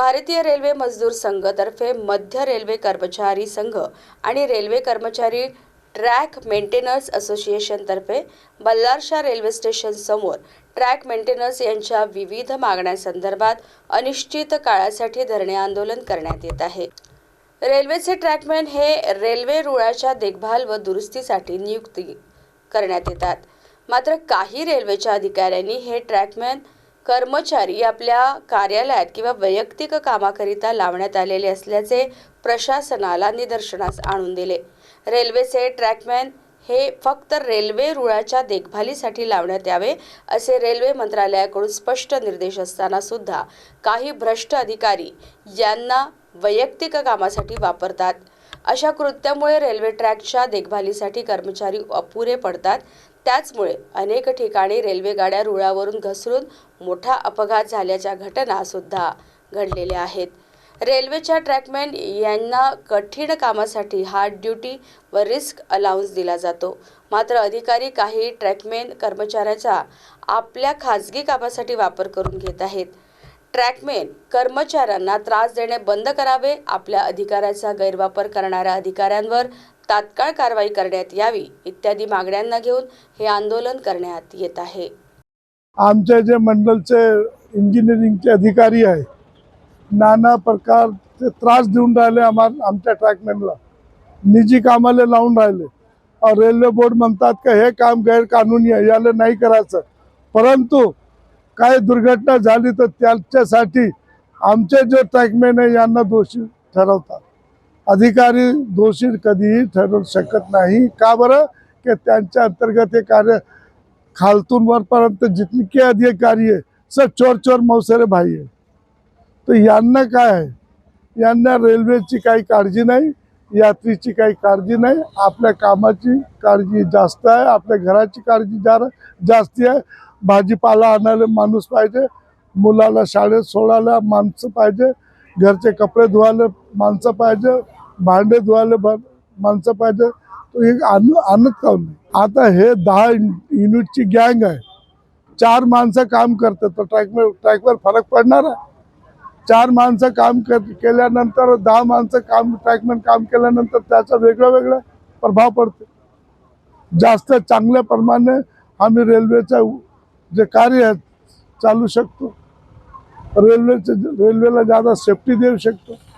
भारतीय रेल्वे मजदूर संघतर्फे मध्य रेल्वे कर्मचारी संघ आणि रेल्वे कर्मचारी ट्रॅक मेंटेनर्स असोसिएशनतर्फे बल्लारशा रेल्वे स्टेशन समोर ट्रॅक मेंटेनर्स यांच्या विविध मागण्यांसंदर्भात अनिश्चित काळासाठी धरणे आंदोलन करण्यात येत आहे. रेल्वेचे ट्रॅकमॅन हे रेल्वे रुळाच्या देखभाल व दुरुस्तीसाठी नियुक्ती करण्यात येतात. मात्र काही रेल्वेच्या अधिकाऱ्यांनी हे ट्रॅकमॅन कर्मचारी आपल्या कार्यालयात किंवा वैयक्तिक कामाकरिता लावण्यात आलेले असल्याचे प्रशासनाला निदर्शनास आणून दिले. रेल्वेचे ट्रॅकमॅन हे फक्त रेल्वे रुळाच्या देखभालीसाठी लावण्यात यावे असे रेल्वे मंत्रालयाकडून स्पष्ट निर्देश असताना सुद्धा काही भ्रष्ट अधिकारी यांना वैयक्तिक कामासाठी वापरतात. अशा कृत्यामुळे रेल्वे ट्रॅकच्या देखभालीसाठी कर्मचारी अपुरे पडतात. त्याचमुळे अनेक ठिकाणी रेल्वे गाड्या रुळावरून घसरून मोठा अपघात झाल्याच्या घटना सुद्धा घडलेल्या आहेत. रेल्वेच्या ट्रॅकमॅन यांना कठीण कामासाठी हार्ड ड्युटी व रिस्क अलाउन्स दिला जातो. मात्र अधिकारी काही ट्रॅकमॅन कर्मचाऱ्याचा आपल्या खाजगी कामासाठी वापर करून घेत आहेत. ट्रॅकमेन कर्मचाऱ्यांना त्रास देणे बंद करावे आपल्या अधिकाराचा गैरवापर करणाऱ्या अधिकाऱ्यांवर तात्काळ कारवाई करण्यात यावी इत्यादी मागण्यांना घेऊन हे आंदोलन करण्यात येत आहे. आमचे जे मंडलचे इंजिनिअरिंगचे अधिकारी आहे नाना प्रकारचे त्रास देऊन राहिले आम्हा आमच्या ट्रॅकमॅनला. निजी कामाला लावून राहिले. रेल्वे बोर्ड म्हणतात का हे काम गैरकानूनी आहे याला नाही करायचं. परंतु काय दुर्घटना झाली तर त्याच्यासाठी आमचे जे ट्रॅकमॅन आहे यांना दोषी ठरवतात. अधिकारी दोषी कधीही ठरवू शकत नाही. का बरं? की त्यांच्या अंतर्गत हे कार्य खालतून वरपर्यंत जितके अधिकारी आहे सर चोर चोर मौसरे भाई आहे. तर यांना काय आहे? यांना रेल्वेची काही काळजी नाही. यात्रीची काही काळजी नाही. आपल्या कामाची काळजी जास्त आहे. आपल्या घराची काळजी जा जास्ती आहे. भाजीपाला आणायला माणूस पाहिजे. मुलाला शाळेत सोडायला माणसं पाहिजे. घरचे कपडे धुवायला माणसं पाहिजे. भांडे धुवायला ब- माणसं पाहिजे. तो एक आण आणत काऊन नाही? आता हे दहा युनिटची गँग आहे. चार माणसं काम करतात. तर ट्रॅकवर ट्रॅकवर फरक पडणार आहे? चार माणसं काम कर केल्यानंतर दहा माणसं काम ट्रॅकमॅन काम केल्यानंतर त्याचा वेगळा वेगळा प्रभाव पडतो. जास्त चांगल्या प्रमाणे आम्ही रेल्वेचं जे कार्य आहे चालू शकतो. रेल्वेचं रेल्वेला जादा सेफ्टी देऊ शकतो.